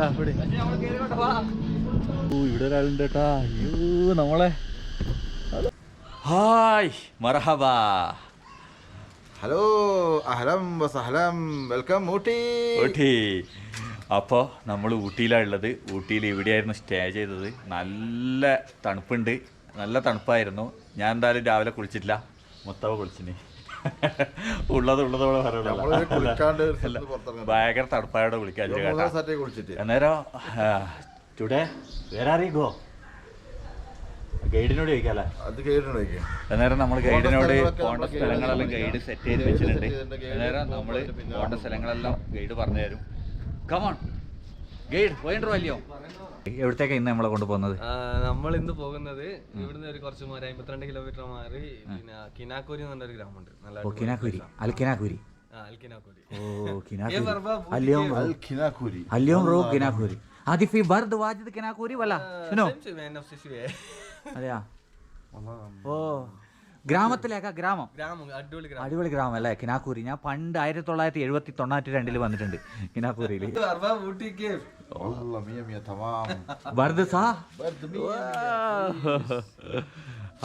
ഓ ഇവിടെ ഒരാളുണ്ട് കേട്ടാ. അയ്യോ നമ്മളെ. ഹായ് മറഹബ ഹലോ അഹലം വസഹലം. വെൽക്കം ഊട്ടി. ഊട്ടി. അപ്പോൾ നമ്മൾ ഊട്ടിയിലാണ് ഉള്ളത്. ഊട്ടിയിൽ ഇവിടെയായിരുന്നു സ്റ്റേ ചെയ്തത്. നല്ല തണുപ്പുണ്ട്. നല്ല തണുപ്പായിരുന്നു. ഞാൻ എന്തായാലും രാവിലെ കുളിച്ചിട്ടില്ല. മൊത്തവ കുളിച്ചിന്. ഉള്ളത് ഉള്ളതോടെ. ഭയങ്കര തണുപ്പായോടെ കുളിക്കാൻ അന്നേരം ടുഡേ വേറെ അറിയിക്കോ ഗൈഡിനോട് ചോദിക്കാല്ലേ? അത് അന്നേരം നമ്മൾ ഗൈഡിനോട് പോകേണ്ട സ്ഥലങ്ങളെല്ലാം ഗൈഡ് സെറ്റ് ചെയ്ത് വെച്ചിട്ടുണ്ട്. അന്നേരം നമ്മൾ പോണ്ട പോകേണ്ട സ്ഥലങ്ങളെല്ലാം ഗൈഡ് പറഞ്ഞു തരും. കമോൺ ഗൈഡ് പോയിട്ടോ എവിടത്തേക്കാ ഇന്ന് നമ്മളെ കൊണ്ടുപോകുന്നത്? നമ്മൾ ഇന്ന് പോകുന്നത് ഇവിടുന്ന് ഒരു കുറച്ച് ഒരു അമ്പത്തിരണ്ട് കിലോമീറ്റർ മാറി പിന്നെ കിനാക്കൂരി എന്ന് പറഞ്ഞൊരു ഗ്രാമമുണ്ട്. നല്ല കിനാക്കൂരി. അൽക്കിനാക്കൂരി ബർദ് വാജിദ് ഓ ഗ്രാമം? അടിപൊളി ഗ്രാമം. അല്ലേ? കിനാക്കൂരി. ഞാൻ പണ്ട് ആയിരത്തി തൊള്ളായിരത്തി എഴുപത്തി തൊണ്ണൂറ്റി രണ്ടിൽ വന്നിട്ടുണ്ട് കിനാക്കൂരിയിൽ والله مية مية تمام ബർദ് സാ برد مية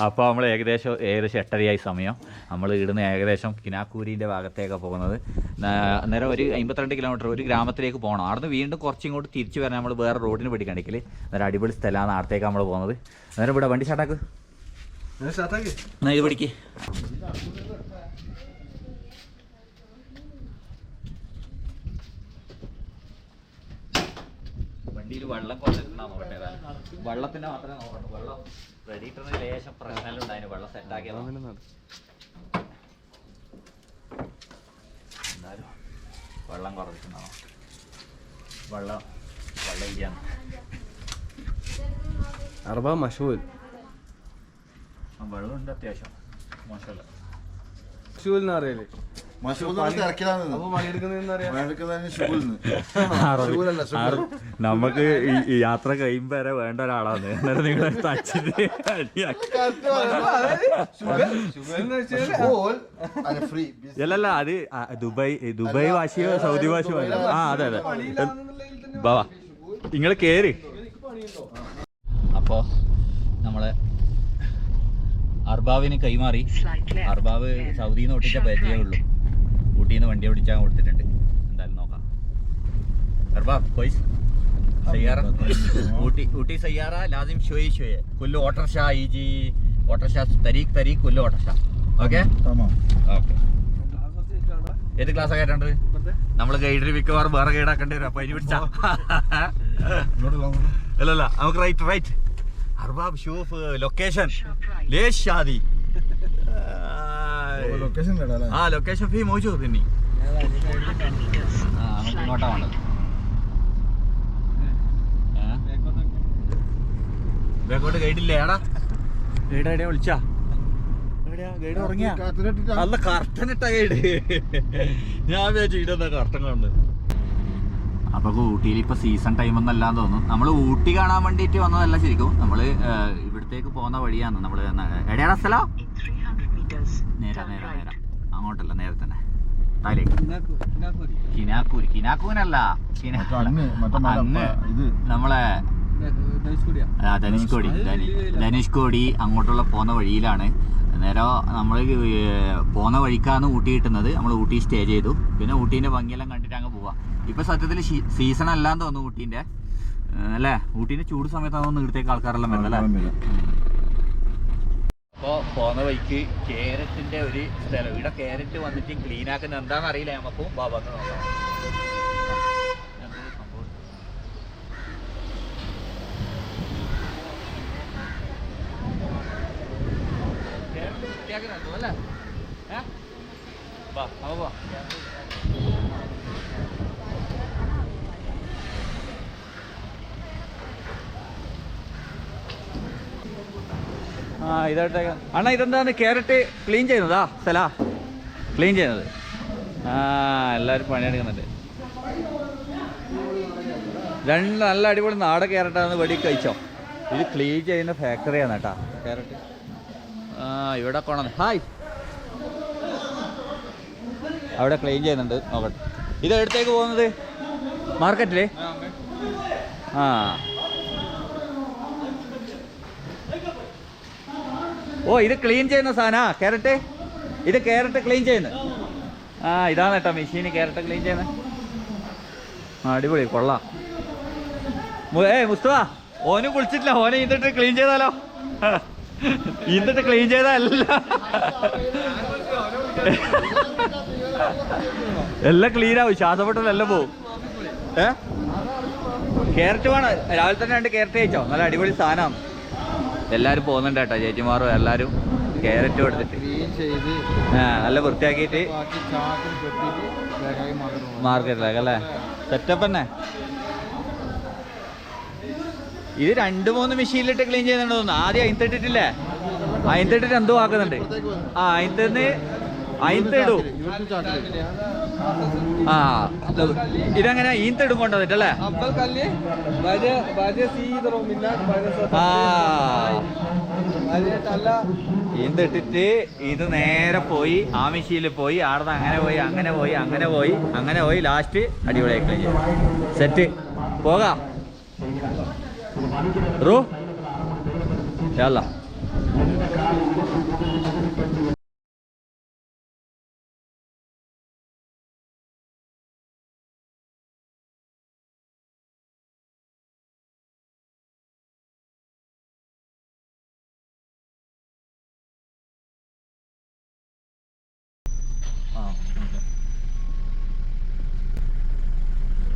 അപ്പോൾ നമ്മൾ ഏകദേശം ഏകദേശം എട്ടരയായി സമയം നമ്മൾ ഇവിടുന്ന് ഏകദേശം കിനാക്കൂരിൻ്റെ ഭാഗത്തേക്കാണ് പോകുന്നത് നാ- അന്നേരം ഒരു അമ്പത്തിരണ്ട് കിലോമീറ്റർ ഒരു ഗ്രാമത്തിലേക്ക് പോകണം അവിടുന്ന് വീണ്ടും കുറച്ചിങ്ങോട്ട് തിരിച്ചു വരാൻ നമ്മൾ വേറെ റോഡിന് പിടിക്കണമെങ്കിൽ അന്നേരം അടിപൊളി സ്ഥലമാണ് അടുത്തേക്ക് നമ്മൾ പോകുന്നത് അന്നേരം ഇവിടെ വണ്ടി സ്റ്റാർട്ടാക്ക് സ്റ്റാർട്ടാക്കി എന്നാ ഇത് പിടിക്ക് വണ്ടിയിൽ വെള്ളം കൊണ്ടിട്ടുണ്ടോ നോക്കട്ടെ. വെള്ളത്തിന്റെ മാത്രമേ നോക്കണ്ടു വെള്ളം റെഡിറ്ററിന് ലേശം പ്രശ്നമെല്ലാം ഉണ്ടായിരുന്നു വെള്ളം സെറ്റാക്കിയത് എന്തായാലും വെള്ളം കുറച്ചിട്ടുണ്ടോ വെള്ളം വെള്ളം ഇരിക്കാണ് വെള്ളം മഷൂൽ. വെള്ളമുണ്ട് അത്യാവശ്യം. മോശമല്ല. മഷൂൽ എന്ന് നമുക്ക് ഈ യാത്ര കഴിയുമ്പോ വരെ വേണ്ട ഒരാളാണ്. അന്നേരം നിങ്ങൾ തച്ചിട്ട് അടിയാക്കി. ഷുഗൽ എന്ന് വെച്ചാൽ ഷുഗുൽ അത് ഫ്രീ അല്ലല്ല അത് ദുബായ് ദുബായ് ഭാഷയോ സൗദി ഭാഷയോ അല്ല. ആ അതെ അതെ. ബാവാ നിങ്ങൾ കേറി. അപ്പോ നമ്മളെ അർബാവിന് കൈമാറി. അർബാവ് സൗദിന്ന് ഒട്ടിച്ച പരിചയമേ ഉള്ളൂ ഊട്ടിയിൽ നിന്ന് വണ്ടി ഓടിച്ചാൽ കൊടുത്തിട്ടുണ്ട്. എന്തായാലും നോക്കാം. അർബാബ് പോയി സയ്യാറ. ഊട്ടി ഊട്ടി സയ്യാറ ലാസിം ഷോയി ഷോയെ കുല്ലു ഓട്ടർഷാ ഈ ജി ഓട്ടർഷാ തരീഖ് തരീഖ് കുല്ലു ഓട്ടർഷാ. ഓക്കെ? തമാം ഓക്കെ. ഏത് ക്ലാസ് ആയിട്ടുണ്ട് നമ്മൾ ഗൈഡിൽ മിക്കവാറും വേറെ ഗൈഡ് ആക്കേണ്ടി വരും. അപ്പൊ അതിന് പിടിച്ചാ. അല്ലല്ല നമുക്ക് റൈറ്റ് റൈറ്റ്. അർബാബ് ഷൂഫ് ലൊക്കേഷൻ. ലേഷ് ഷാദി ഓ, ലൊക്കേഷൻ കേടാ അല്ലേ ആ ലൊക്കേഷൻ ഫീ ആ നമുക്ക് ഇങ്ങോട്ടാ വേണ്ടത്. ബാക്കോട്ട് ഗൈഡില്ലേ? എടാ. ഗൈഡ് എവിടെയാ വിളിച്ചാ? ഗൈഡ് ഉറങ്ങിയാ. അല്ല കർട്ടൻ ഇട്ട ഗൈഡ്. ഞാൻ വിചാരിച്ചു ഇതെന്താ കർട്ടൻ കാണുന്നത് അപ്പൊ ഊട്ടിയിൽ ഇപ്പൊ സീസൺ ടൈം ഒന്നല്ലാന്ന് തോന്നുന്നു. നമ്മൾ ഊട്ടി കാണാൻ വേണ്ടിട്ട് വന്നതല്ല ശരിക്കും. നമ്മൾ ഇവിടത്തേക്ക് പോകുന്ന വഴിയാണ് നമ്മൾ എവിടെയാണ് സ്ഥലം നേരെ നേരെ നേരെ. അങ്ങോട്ടല്ല നേരെ തന്നെ. കിനാക്കൂര്. കിനാക്കൂനല്ല. നമ്മളെ ആ, ധനുഷ്കോടി. ധനി- ധനുഷ്കോടി അങ്ങോട്ടുള്ള പോകുന്ന വഴിയിലാണ്. നേരം നമ്മൾ പോകുന്ന വഴിക്കാണ് ഊട്ടി കിട്ടുന്നത്. നമ്മൾ ഊട്ടി സ്റ്റേ ചെയ്തു. പിന്നെ ഊട്ടീന്റെ ഭംഗിയെല്ലാം കണ്ടിട്ട് അങ്ങ് പോവാം. ഇപ്പൊ സത്യത്തിൽ സീസൺ അല്ലാന്ന് തോന്നുന്നു ഊട്ടീന്റെ അല്ലേ? ഊട്ടീന്റെ ചൂട് സമയത്താണ് തോന്നുന്നു ഇവിടത്തേക്ക് ആൾക്കാരെല്ലാം വരുന്നത് അല്ലേ? അപ്പോൾ പോകുന്ന വഴിക്ക് കാരറ്റിന്റെ ഒരു സ്ഥലം. ഇവിടെ ക്യാരറ്റ് വന്നിട്ട് ക്ലീൻ ആക്കുന്ന എന്താണെന്ന് അറിയില്ല. നമുക്കും ബാബാക്ക് നോക്കാം എന്തൊരു സംഭവം? ക്യാരറ്റ് വൃത്തിയാക്കുന്നുണ്ടോ അല്ലേ? ഏ? വാ, നമുക്ക് പോവാം. ആ ഇതായിട്ടേക്ക. അണ്ണാ ഇതെന്താണ്? ക്യാരറ്റ് ക്ലീൻ ചെയ്യുന്നതാ? സ്ഥല ക്ലീൻ ചെയ്യുന്നത്. ആ എല്ലാവരും പണിയെടുക്കുന്നുണ്ട്. രണ്ട് നല്ല അടിപൊളി നാടൻ ക്യാരറ്റാണ് വെടി കഴിച്ചോ. ഇത് ക്ലീൻ ചെയ്യുന്ന ഫാക്ടറിയാണ് കേട്ടാ ക്യാരറ്റ്. ആ ഇവിടെ കൊണ്ടു ഹായ്. അവിടെ ക്ലീൻ ചെയ്യുന്നുണ്ട്. നോക്കട്ടെ. ഇത് എടുത്തേക്ക് പോകുന്നത് മാർക്കറ്റിലേ? ആ. ഓ ഇത് ക്ലീൻ ചെയ്യുന്ന സാധനാ. ക്യാരറ്റ് ഇത് ക്യാരറ്റ് ക്ലീൻ ചെയ്യുന്നത്. ആ ഇതാണ് കേട്ടോ മെഷീന് ക്യാരറ്റ് ക്ലീൻ ചെയ്യുന്നത്. അടിപൊളി കൊള്ളാം. ഏ ഏയ് മുസ്തഫ ഓനും വിളിച്ചിട്ടില്ല ഓനെ ഇന്നിട്ട് ക്ലീൻ ചെയ്താലോ? ഇന്നിട്ട് ക്ലീൻ ചെയ്തല്ല എല്ലാം. ക്ലീൻ ആവും. ശ്വാസപ്പെട്ടാലെല്ലാം പോവും. ഏ? ക്യാരറ്റ് വേണം. രാവിലെ തന്നെ രണ്ട് ക്യാരറ്റ് കഴിച്ചോ? നല്ല അടിപൊളി സാധനമാണ് എല്ലാവരും പോകുന്നുണ്ട് കേട്ടോ. ചേച്ചിമാരും എല്ലാവരും കേരറ്റ് എടുത്തിട്ട് ചെയ്ത് നല്ല വൃത്തിയാക്കിയിട്ട് മാർക്കറ്റിലേക്ക് അല്ലേ? സെറ്റപ്പ് തന്നെ. ഇത് രണ്ട് മൂന്ന് മെഷീനിലിട്ട് ക്ലീൻ ചെയ്യുന്നുണ്ടോ ആദ്യം തോന്നുന്നു ആദ്യം അതിന് തട്ടിട്ട് എന്തോ ആക്കുന്നുണ്ട്. ആ അതിന് ഈന്തിടും ആ ഇതെങ്ങനെ ഈന്തിടും കൊണ്ടുവന്നിട്ടല്ലേ? ഈന്തിട്ടിട്ട് ഇത് നേരെ പോയി ആമിശിയിൽ പോയി ആടുന്ന് അങ്ങനെ പോയി അങ്ങനെ പോയി അങ്ങനെ പോയി അങ്ങനെ പോയി ലാസ്റ്റ് അടിപൊളിയായി കഴിഞ്ഞു സെറ്റ് പോകാം. റൂ. അല്ല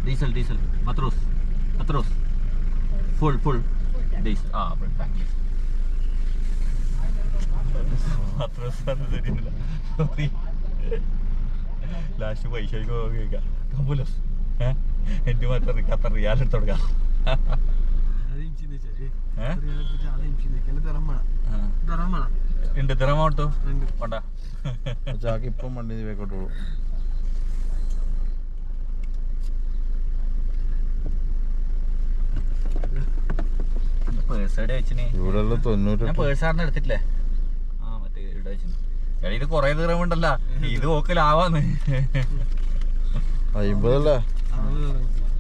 ഡീസൽ ഡീസൽ. മത്രോസ് മത്രോസ് ഫുൾ ഫുൾ ഡീസൽ ആ ഫുൾ ടാങ്ക് മത്രോസ് തരുന്നില്ല സോറി ലാസ്റ്റ് പൈസ കേൾക്കാം കമ്പുലസ് ഏഹ് എന്റെ മറ്റേ റിക്കാത്ത റിയാലെടുത്ത് കൊടുക്കാം. ഉണ്ട് ദിറമോട്ടോ വേണ്ട. ചാക്ക് ഇപ്പം വണ്ടി പേഴ്സാറിന് എടുത്തിട്ടില്ലേ ആ മറ്റേ ഇവിടെ ഇത് കൊറേ ദൂരമുണ്ടല്ല ഇത് ഓക്കലാവാന്ന്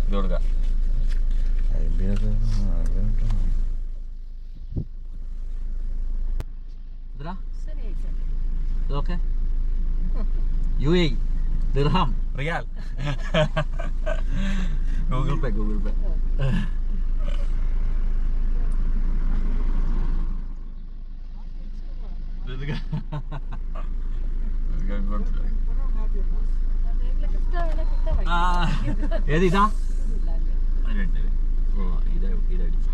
ഇത് കൊടുക്കാം. ഇതൊക്കെ യു എ ദിർഹം റിയാൽ ഗൂഗിൾ പേ ഗൂഗിൾ പേ ഏത് ഇതാ ഇത് ഇതടിച്ചു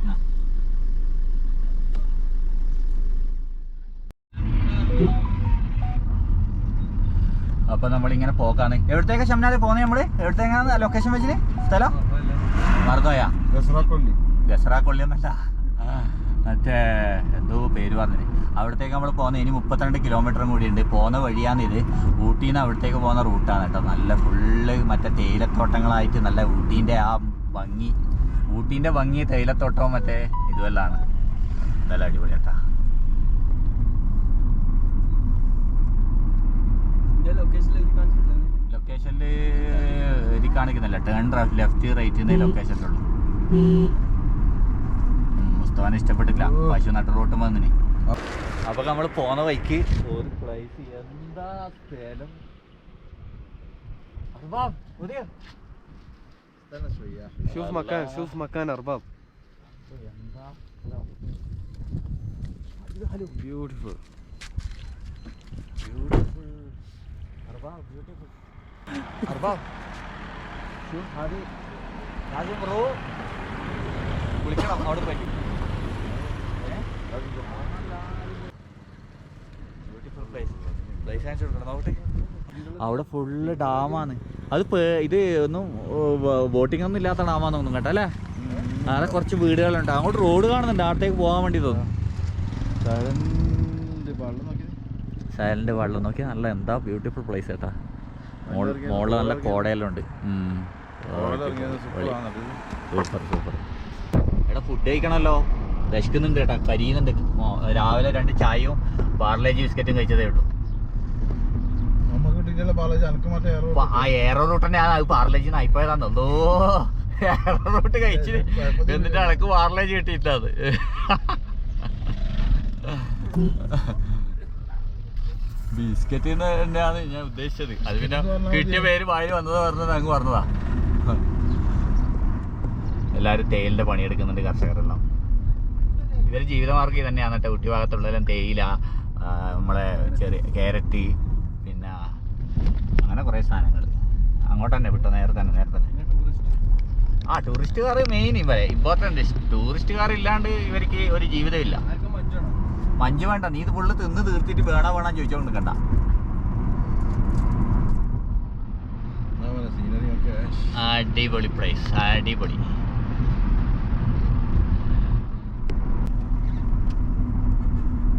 അപ്പൊ നമ്മളിങ്ങനെ പോക്കാണ് എവിടത്തേക്ക് ഷംനാല് പോകുന്നത് നമ്മൾ? എവിടത്തേക്കാണ് ലൊക്കേഷൻ വെച്ചിന്? സ്ഥലം? മറന്നുപോയാ ദസറ കൊല്ലി എന്നല്ല മറ്റേ എന്തോ പേര് പറഞ്ഞത് അവിടത്തേക്ക് നമ്മൾ പോകുന്നത് ഇനി മുപ്പത്തിരണ്ട് കിലോമീറ്ററും കൂടി ഉണ്ട് പോകുന്ന വഴിയാണ് ഇത് ഊട്ടിയിൽ നിന്ന് അവിടത്തേക്ക് പോകുന്ന റൂട്ടാണ് കേട്ടോ. നല്ല ഫുള്ള് മറ്റേ തേയിലത്തോട്ടങ്ങളായിട്ട് നല്ല ഊട്ടീന്റെ ആ ഭംഗി. ഊട്ടീന്റെ ഭംഗി തേയിലത്തോട്ടവും മറ്റേ ആണ്. നല്ല അടിപൊളി കേട്ടാ ലൊക്കേഷനിൽ ഇത് കാണിക്കുന്നില്ല ടേൺ ലെഫ്റ്റ് റൈറ്റ് എന്നേ ലൊക്കേഷനിലുള്ളൂ മുസ്തഫാന് ഇഷ്ടപ്പെട്ടില്ല ഓ. പശു നട്ട് റോട്ട് വന്നിന് അപ്പൊ നമ്മൾ പോന്ന വഴിക്ക് ഒരു പ്ലേസ് എന്താ സ്ഥലം അർബാബ്, പുതിയ استنى شويه شوف مكان شوف مكان ارباب എന്താ beautiful Arbao, ബ്രോ വിളിക്കണം അവിടെ പറ്റും. അവിടെ ഫുള്ള് ഡാമാണ് അത് ഇത് ഒന്നും ബോട്ടിംഗ് ഒന്നും ഇല്ലാത്ത ഡാമാന്ന് തോന്നുന്നു കേട്ടോ അല്ലേ? അങ്ങനെ കുറച്ച് വീടുകളുണ്ട്. അങ്ങോട്ട് റോഡ് കാണുന്നുണ്ട്. അവിടത്തേക്ക് പോകാൻ വേണ്ടി തോന്നുന്നു. സൈലന്റ് വെള്ളം നോക്കിയാൽ നല്ല എന്താ ബ്യൂട്ടിഫുൾ പ്ലേസ് കേട്ടാ മോളിൽ നല്ല. കോടയെല്ലാം ഉണ്ട് സൂപ്പർ സൂപ്പർ. എടാ ഫുഡ് കഴിക്കണമല്ലോ വിശക്കുന്നുണ്ട് കേട്ടാ കരിയുന്നുണ്ട് രാവിലെ രണ്ട് ചായയും പാർലേജി ബിസ്ക്കറ്റും കഴിച്ചതേ ഉള്ളൂ. ആ എയറോ റൂട്ടന്നെ അത് പാർലേജി അയിപ്പോയതാണ് എന്തോ? റൂട്ട് കഴിച്ച്. എന്നിട്ട് അനക്ക് പാർലേജ് കിട്ടിയിട്ടത് അത്. ബിസ്ക്കറ്റ് തന്നെയാണ് ഞാൻ ഉദ്ദേശിച്ചത്. അത് പിന്നെ കിട്ടിയ പേര് വായിൽ വന്നത് പറഞ്ഞത് അങ്ങ് പറഞ്ഞതാ. എല്ലാവരും തേയിലിന്റെ പണിയെടുക്കുന്നുണ്ട് കർഷകരെല്ലാം. ഇതൊരു ജീവിതമാർഗം തന്നെയാണ് കേട്ടോ. കുട്ടി ഭാഗത്തുള്ളതെല്ലാം തേയില നമ്മളെ ചെറിയ ക്യാരറ്റ് പിന്നെ അങ്ങനെ കുറേ സാധനങ്ങൾ അങ്ങോട്ട് തന്നെ വിട്ടോ നേരെ തന്നെ നേരെ തന്നെ. ആ ടൂറിസ്റ്റുകാർ മെയിൻ ഇവരെ. ഇമ്പോർട്ടന്റ് ടൂറിസ്റ്റുകാർ ഇല്ലാണ്ട് ഇവർക്ക് ഒരു ജീവിതമില്ല. മഞ്ഞ് വേണ്ട നീ ഇത് ഫുള്ള് തിന്ന് തീർത്തിട്ട് വേണ വേണം ചോദിച്ചോണ്ട് കണ്ട അടിപൊളി പ്രൈസ് അടിപൊളി.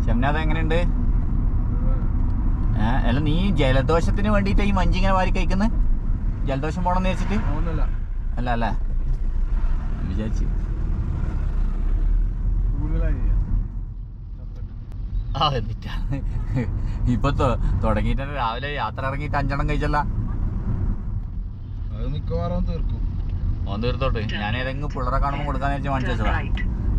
ഷംനാഥ് എങ്ങനെയുണ്ട്? അല്ല നീ ജലദോഷത്തിന് വേണ്ടിയിട്ട് ഈ മഞ്ചിങ്ങനെ വാരി കഴിക്കുന്നത് ജലദോഷം പോണെന്ന് വെച്ചിട്ട് അല്ല അല്ലേ? വിചാരിച്ച്. ആ എന്നിട്ടാണ് ഇപ്പൊ തുടങ്ങിട്ട് തുടങ്ങിയിട്ട് രാവിലെ യാത്ര ഇറങ്ങിട്ട് അഞ്ചെണ്ണം കഴിച്ചല്ല. അത് മിക്കവാറും തീർക്കും. ഓൻ തീർത്തോട്ട്. ഞാൻ ഏതെങ്കിലും പിള്ളറെ കാണുമ്പോൾ കൊടുക്കാന്ന് വെച്ചാൽ വാങ്ങിച്ചു വെച്ചതാ.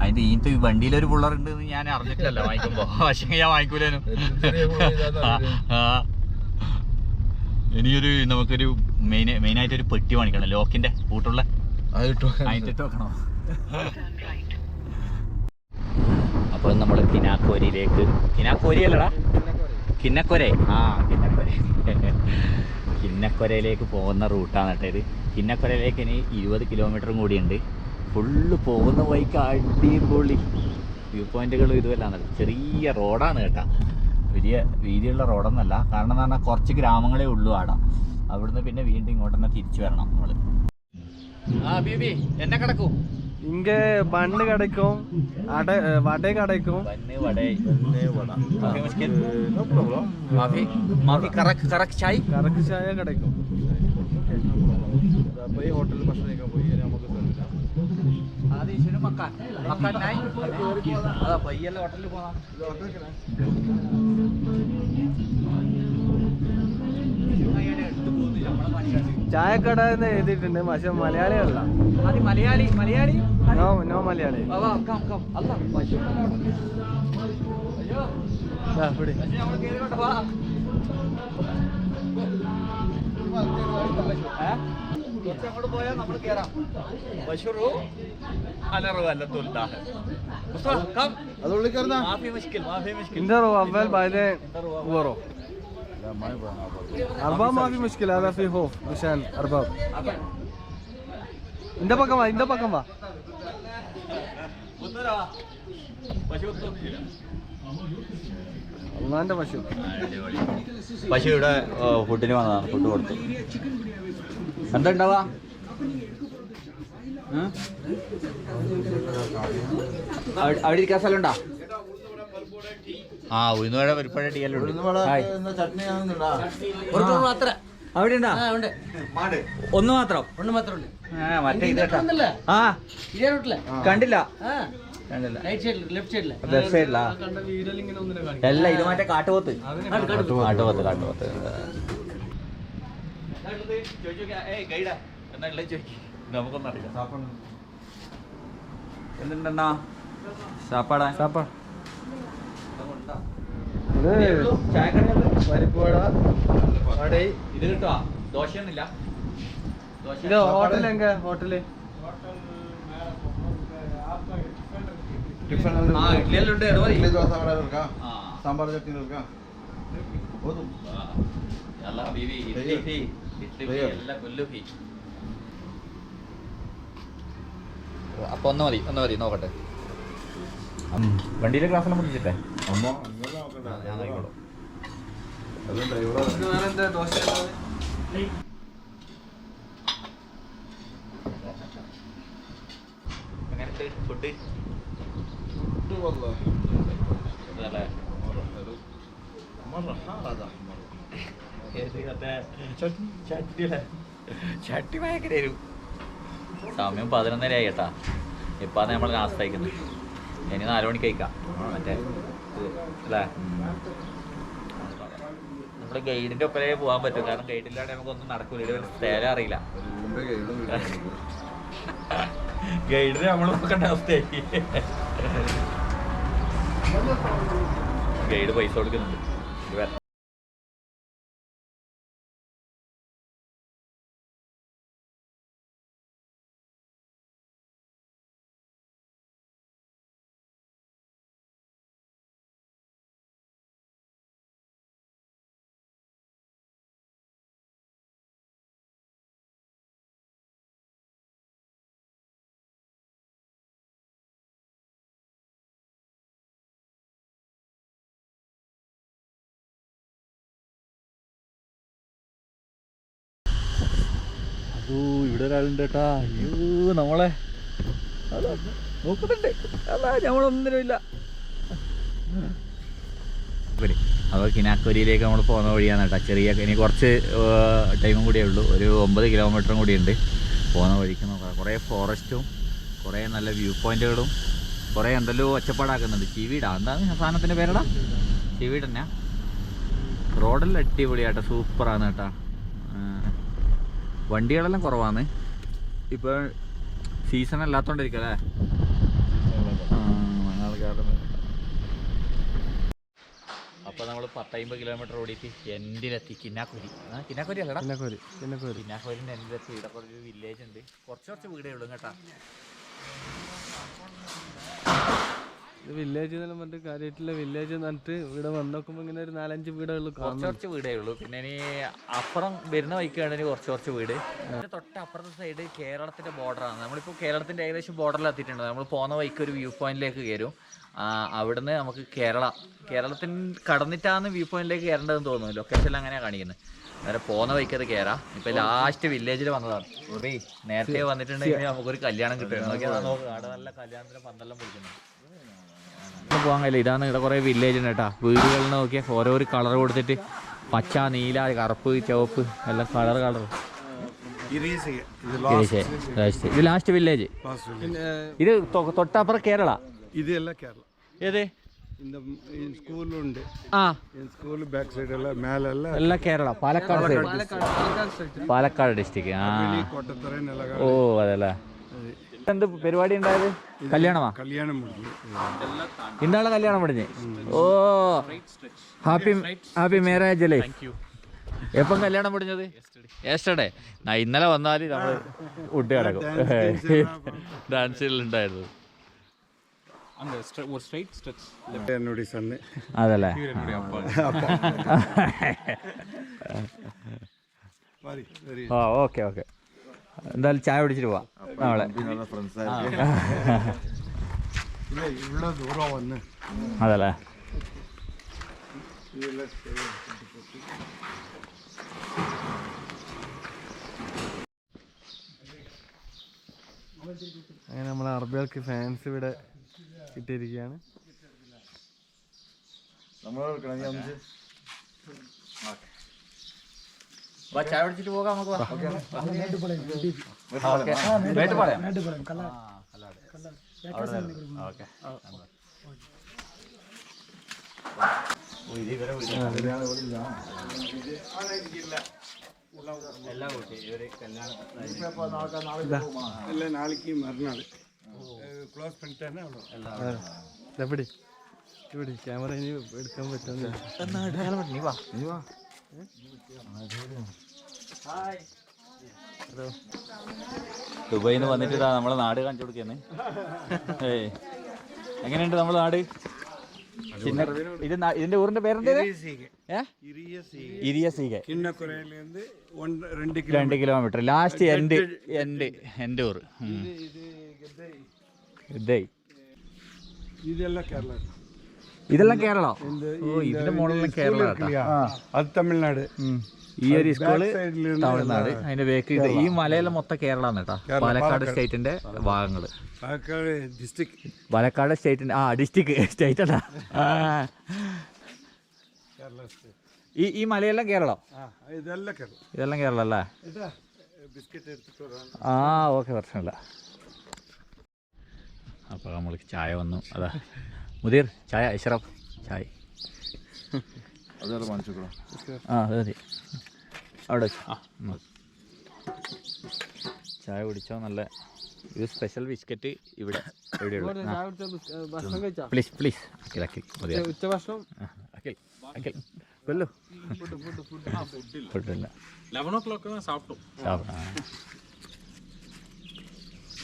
അതിന്റെ ഈ വണ്ടിയിലൊരു പിള്ളർ ഉണ്ട് എന്ന് ഞാൻ അറിഞ്ഞിട്ടില്ലല്ലോ വാങ്ങിക്കുമ്പോ. പക്ഷേ ഞാൻ വാങ്ങിക്കൂലേനു. ഇനിയൊരു നമുക്കൊരു മെയിൻ ആയിട്ട് ഒരു പെട്ടി വാങ്ങിക്കണം. ലോക്കിന്റെ കൂട്ടുള്ള അതിട്ട് വെക്കണോ. അപ്പോൾ നമ്മൾ കിനാക്കോരിയിലേക്ക് കിനാക്കോരി അല്ലടാ. കിന്നക്കൊരെ. ആ കിന്നക്കൊര. കിന്നക്കൊരയിലേക്ക് പോകുന്ന റൂട്ടാണ് കേട്ടോ ഇത്. കിന്നക്കൊരയിലേക്ക് ഇനി ഇരുപത് കിലോമീറ്ററും കൂടിയുണ്ട്. ഫുള്ള് പോകുന്ന വഴിക്ക് അടിപൊളി വ്യൂ പോയിന്റുകളും ഇതുമല്ല ചെറിയ റോഡാണ് കേട്ടാ. വലിയ വീതിയുള്ള റോഡൊന്നല്ല. കാരണം എന്ന് പറഞ്ഞാൽ കുറച്ച് ഗ്രാമങ്ങളേ ഉള്ളൂ ആടെ. അവിടുന്ന് പിന്നെ വീണ്ടും ഇങ്ങോട്ട് തന്നെ തിരിച്ചു വരണം നമ്മൾ ആ ബീബി എന്നെ കിടക്കും. ഇങ്ക ബണ്ണ് കടക്കും അട വട കടക്കും കടക്കും ഹോട്ടലിൽ ഭക്ഷണം കഴിക്കാൻ പോയി ചായക്കട എന്ന് എഴുതിയിട്ടുണ്ട് പക്ഷെ മലയാളികളല്ല. Malayali Malayali? No no Malayali. കുറച്ചങ്ങോട്ട് പോയാൽ നമ്മൾ കേറാം. ബഷുറു അലറു അല്ലത്തുല്ല മുസ്തഫ കം. അതുള്ളിൽ കേറുന്ന? മാഫി മുഷ്കിൽ മാഫി മുഷ്കിൽ. ഇന്റർ അവൽ ബൈദ ഉവറോ بعدين ورو ارباب ما في مشكله هذا في خوف مشان ارباب انت بقى ما انت بقى ما മുത്തരാ പശു കുത്തും. الله انت مشو പശു ഇവിടെ ഫുഡിന് വന്നതാണ് ഫുഡ് കൊടുത്തു എന്താ ഉണ്ടാവാ ഉം? അവിടെ- അവിടെ ഇരിക്കാൻ സ്ഥലം ഉണ്ടോ ആ ഉഴുന്നുവട പരിപ്പഴ ടീ എല്ലാം ഉണ്ട്. ഹായ്. ചട്നി ആണെന്നുണ്ടാ? അവിടെ ഉണ്ടാ. ഒന്ന് മാത്രം? ഒന്ന് മാത്രം ആ, മറ്റേ ഇത് ആ. കണ്ടില്ല? അല്ല ഇത് മറ്റേ കാട്ടുപോത്ത്. കാട്ടുപോത്ത്. കാട്ടുപോത്ത് സാപ്പാടാ? സാപ്പാ. സാമ്പാർ ചട്ടി അപ്പൊ ഒന്ന് മതി ഒന്ന് മതി നോക്കട്ടെ. വണ്ടിയിലെ ക്ലാസ് എല്ലാം അമ്മ അങ്ങനെ നോക്കണ്ട ഞാൻ നോക്കിക്കോളാം അത് ഡ്രൈവർ വേറെ എന്താ ദോശ എങ്ങനെയുണ്ട് ഫുഡ് അതല്ലേ مرة هذا احمر ചട്ടി ഭയങ്കര എരിവ് സമയം പതിനൊന്നര ആയി കേട്ടാ ഇപ്പൊ നമ്മൾ നാസ്ത കഴിക്കുന്നത് ഇനി നാല് മണിക്ക് കഴിക്കാം മറ്റേ ഇത് അല്ലേ? നമ്മുടെ ഗൈഡിന്റെ ഒപ്പരേ പോകാൻ പറ്റും. കാരണം ഗൈഡില്ലാണ്ട് നമുക്കൊന്നും നടക്കൂല. ഇത് സ്ഥലം അറിയില്ല. ഗൈഡിന് നമ്മൾ നോക്കേണ്ട അവസ്ഥയായി ഗൈഡ് പൈസ കൊടുക്കുന്നുണ്ട്. ഓ ഇവിടെ ഒരാളുണ്ട് കേട്ടാ അയ്യോ നമ്മളെ. അതാ, നോക്കുന്നുണ്ട്. അല്ല നമ്മളൊന്നിനും ഇല്ല. അപ്പോൾ നമ്മൾ പോകുന്ന വഴിയാണ് കേട്ടോ ചെറിയ ഇനി കുറച്ച് ടൈമും കൂടിയേ ഉള്ളൂ. ഒരു ഒമ്പത് കിലോമീറ്ററും കൂടിയുണ്ട് പോകുന്ന വഴിക്ക് നോക്കാം. കുറേ ഫോറസ്റ്റും കുറേ നല്ല വ്യൂ പോയിന്റുകളും കുറേ എന്തെല്ലോ ഒച്ചപ്പാടാക്കുന്നുണ്ട്. ചിവീടാ. എന്താണ് സാധനത്തിന്റെ പേരടാ? ചിവീട് തന്നെയാ റോഡെല്ലാം അടിപൊളിയാട്ടോ സൂപ്പറാണ് കേട്ടാ വണ്ടികളെല്ലാം കുറവാണ് ഇപ്പോൾ സീസൺ അല്ലാത്തോണ്ടിരിക്കും അല്ലേ അപ്പോൾ നമ്മൾ പത്തമ്പത് കിലോമീറ്റർ ഓടിയിട്ട് എൻഡിലെത്തി കിന്നാക്കുരി. കിന്നാക്കുരി അല്ലടാ. കിന്നക്കോരി കിന്നക്കോരി. കിന്നാക്കുരിന്റെ എൻഡിലെത്തി ഇവിടെ കുറച്ച് വില്ലേജ് ഉണ്ട്. കുറച്ച് കുറച്ച് വീടേ ഉള്ളൂ കേട്ടാ. ഇത് വില്ലേജ് എന്നെല്ലാം പറഞ്ഞിട്ട് കാര്യമായിട്ടുള്ള വില്ലേജ് എന്നിട്ട് ഇവിടെ വന്ന് നോക്കുമ്പോൾ ഇങ്ങനെ ഒരു നാലഞ്ച് വീടേ ഉള്ളൂ കുറച്ച് കുറച്ച് വീടേ ഉള്ളൂ. പിന്നെ ഇനി അപ്പുറം വരുന്ന വഴിക്കാണെങ്കിൽ കുറച്ച് കുറച്ച് വീട്. തൊട്ട് അപ്പുറത്തെ സൈഡ് കേരളത്തിന്റെ ബോർഡറാണ് നമ്മളിപ്പോൾ കേരളത്തിന്റെ ഏകദേശം ബോർഡറിൽ എത്തിയിട്ടുണ്ട്. നമ്മൾ പോകുന്ന വൈക്ക് ഒരു വ്യൂ പോയിന്റിലേക്ക് കയറും. അവിടുന്ന് നമുക്ക് കേരള കേരളത്തിന് കടന്നിട്ടാണ് വ്യൂ പോയിന്റിലേക്ക് കയറേണ്ടതെന്ന് തോന്നുന്നു. ലൊക്കേഷനിൽ അങ്ങനെയാണ് കാണിക്കുന്നത്. അങ്ങനെ പോകുന്ന വഴിക്ക് അത് കയറാം ഇപ്പൊ ലാസ്റ്റ് വില്ലേജിൽ വന്നതാണ്. നേരത്തെ വന്നിട്ടുണ്ടെങ്കിൽ നമുക്കൊരു കല്യാണം കിട്ടും. നല്ല കല്യാണത്തിന് പന്തെല്ലാം വിളിക്കുന്നു പോകാൻ കഴിയില്ല. ഇതാണ് ഇവിടെ കുറേ വില്ലേജ് ഉണ്ട് കേട്ടോ. വീടുകളിൽ നോക്കിയാൽ ഓരോ കളർ കൊടുത്തിട്ട് പച്ച നീല കറുപ്പ് ചുവപ്പ് എല്ലാം കളർ കളർ ഇത് ലാസ്റ്റ് വില്ലേജ് ഇത് തൊട്ടപ്പുറം കേരള. ഇത് കേരള. ആ. സ്കൂൾ ബാക്ക് സൈഡ് എല്ലാം പാലക്കാട് പാലക്കാട് ഡിസ്ട്രിക്ട് ഓ അതെല്ലേ. എന്ത് പരിപാടി ഉണ്ടായത്? കല്യാണമാ? കല്യാണം ഇന്നാളെ കല്യാണം പഠിഞ്ഞ് ഓ ഹാപ്പി ഹാപ്പി മാരേജ് അല്ലേ? എപ്പം കല്യാണം പഠിഞ്ഞത് യെസ്റ്റർഡേ ഞാൻ ഇന്നലെ വന്നാൽ നമ്മൾ വിട്ട് കിടക്കും ഡാൻസിൽ ഉണ്ടായിരുന്നു. അതല്ലേ? Okay okay. എന്തായാലും ചായ പിടിച്ചിട്ട് പോവാം നമ്മളെ അതല്ലേ? അങ്ങനെ നമ്മളെ അറബികൾക്ക് ഫാൻസ് ഇവിടെ കിട്ടിയിരിക്കുകയാണ് നമ്മളെ വാ ചായ കുടിച്ചിട്ട് പോകാം നമുക്ക് വാ. Okay Mettupalayam okay. എല്ലാം കൂട്ടി. ഇവർ കല്യാണം നാളേക്ക് മറുനാൾ ക്ലോസ് ഫ്രണ്ട്സ് തന്നെ ഉള്ളൂ. എല്ലാം ഇവിടെ ഇവിടെ ക്യാമറ ഇനി എടുക്കാൻ പറ്റുന്നില്ല. നീ വാ. നീ വാ. ദുബൈന്ന് നിന്ന് വന്നിട്ട് ഇതാ നമ്മളെ നാട് കാണിച്ചു കൊടുക്കുന്നേ. എങ്ങനെയുണ്ട് നമ്മളെ നാട്? ഇത് ഇതിന്റെ ഊരിന്റെ പേരെന്തേത് ഇരിയ സീക. രണ്ട് കിലോമീറ്റർ. ലാസ്റ്റ് എൻഡ് എൻഡ് എന്റെ ഊർ ഇതെല്ലാം കേരള ഇതെല്ലാം കേരള? ഓ ഇതിന്റെ മോഡലെല്ലാം അത് തമിഴ്നാട്. ഈ ഒരു സ്കൂൾ തമിഴ്നാട് അതിന്റെ ബേക്ക് ഈ മലയിലെ മൊത്തം കേരള പാലക്കാട് സ്റ്റേറ്റിന്റെ ഭാഗങ്ങൾ പാലക്കാട് പാലക്കാട് സ്റ്റേറ്റിന്റെ ആ ഡിസ്ട്രിക്ട് സ്റ്റേറ്റ് അല്ല. ഈ ഈ മലയെല്ലാം കേരളം? ഇതെല്ലാം കേരള. അല്ലേ? ആ ഓക്കെ പ്രശ്നമില്ല. അപ്പൊ നമ്മൾക്ക് ചായ വന്നു. അതാ. മുദീർ ചായ ഇഷറഫ് ചായ. ആ അതെ മതി. അവിടെ ചായ കുടിച്ചോ നല്ല. ഇത് സ്പെഷ്യൽ ബിസ്ക്കറ്റ് ഇവിടെ എവിടെയുള്ളൂ പ്ലീസ് പ്ലീസ് അഖിൽ അഖിൽ ഉച്ചഭക്ഷണം അഖിൽ അഖിൽ. കൊല്ലോ. ഫുഡില്ല ലെവൻ ഓ ക്ലോക്ക് സാപ്പിട്ടു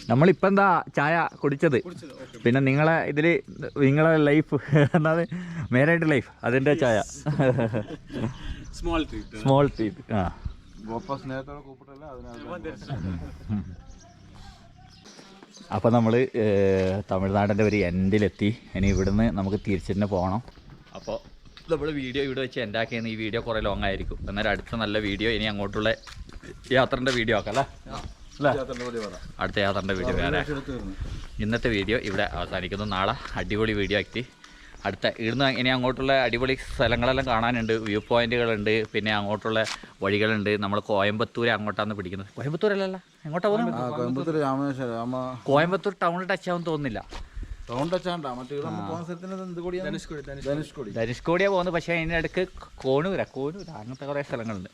നമ്മളിപ്പോൾ എന്താ ചായ കുടിച്ചത്? പിന്നെ നിങ്ങളെ ഇതിൽ നിങ്ങളെ ലൈഫ് എന്താണ് മേരായിട്ട് ലൈഫ് അതിന്റെ ചായ. സ്മോൾ ട്രീറ്റ് സ്മോൾ ട്രീറ്റ് ആ. അപ്പോൾ നമ്മൾ തമിഴ്നാടിന്റെ ഒരു എൻഡിലെത്തി ഇനി ഇവിടുന്ന് നമുക്ക് തിരിച്ചു തന്നെ പോകണം അപ്പോൾ നമ്മൾ വീഡിയോ ഇവിടെ വെച്ച് എന്റെ ആക്കിയെന്ന് ഈ വീഡിയോ കുറേ ലോങ് ആയിരിക്കും. എന്നാലും അടുത്ത നല്ല വീഡിയോ ഇനി അങ്ങോട്ടുള്ള യാത്രന്റെ വീഡിയോ ആക്കാം അല്ലേ? അടുത്ത യാത്രന്റെ വീഡിയോ വേറെ. ഇന്നത്തെ വീഡിയോ ഇവിടെ അവസാനിക്കുന്നു. നാളെ അടിപൊളി വീഡിയോ ആക്കി. അടുത്ത ഇവിടുന്ന് ഇനി അങ്ങോട്ടുള്ള അടിപൊളി സ്ഥലങ്ങളെല്ലാം കാണാനുണ്ട്. വ്യൂ പോയിന്റുകളുണ്ട് പിന്നെ അങ്ങോട്ടുള്ള വഴികളുണ്ട്. നമ്മൾ കോയമ്പത്തൂർ അങ്ങോട്ടാണ് പിടിക്കുന്നത്. കോയമ്പത്തൂരല്ലല്ല എങ്ങോട്ടാ പോകുന്നത് കോയമ്പത്തൂർ രാമേശ്വരം രാമ കോയമ്പത്തൂർ ടൗണിൽ ടച്ച് ആവും തോന്നുന്നില്ല. ധനുഷ്കോടിയാണ് ധനുഷ്കോടിയാ പോകുന്നത്. പക്ഷേ അതിനിടക്ക് ഇടയ്ക്ക് കോണൂര. കോണൂര. അങ്ങനത്തെ കുറേ സ്ഥലങ്ങളുണ്ട്.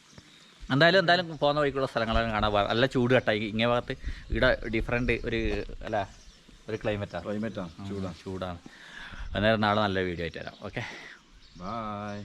എന്തായാലും എന്തായാലും പോകുന്ന വഴിക്കുള്ള സ്ഥലങ്ങളാണ് കാണാൻ പോകാം. നല്ല ചൂട് കട്ടായി ഇങ്ങേ ഭാഗത്ത് ഇവിടെ ഡിഫറെന്റ് ഒരു അല്ല ഒരു ക്ലൈമറ്റാണ് ക്ലൈമറ്റാണ് ചൂടാണ്. ചൂടാണ്. അന്നേരം നാളെ നല്ല വീഡിയോ ആയിട്ട് തരാം ഓക്കെ ബായ്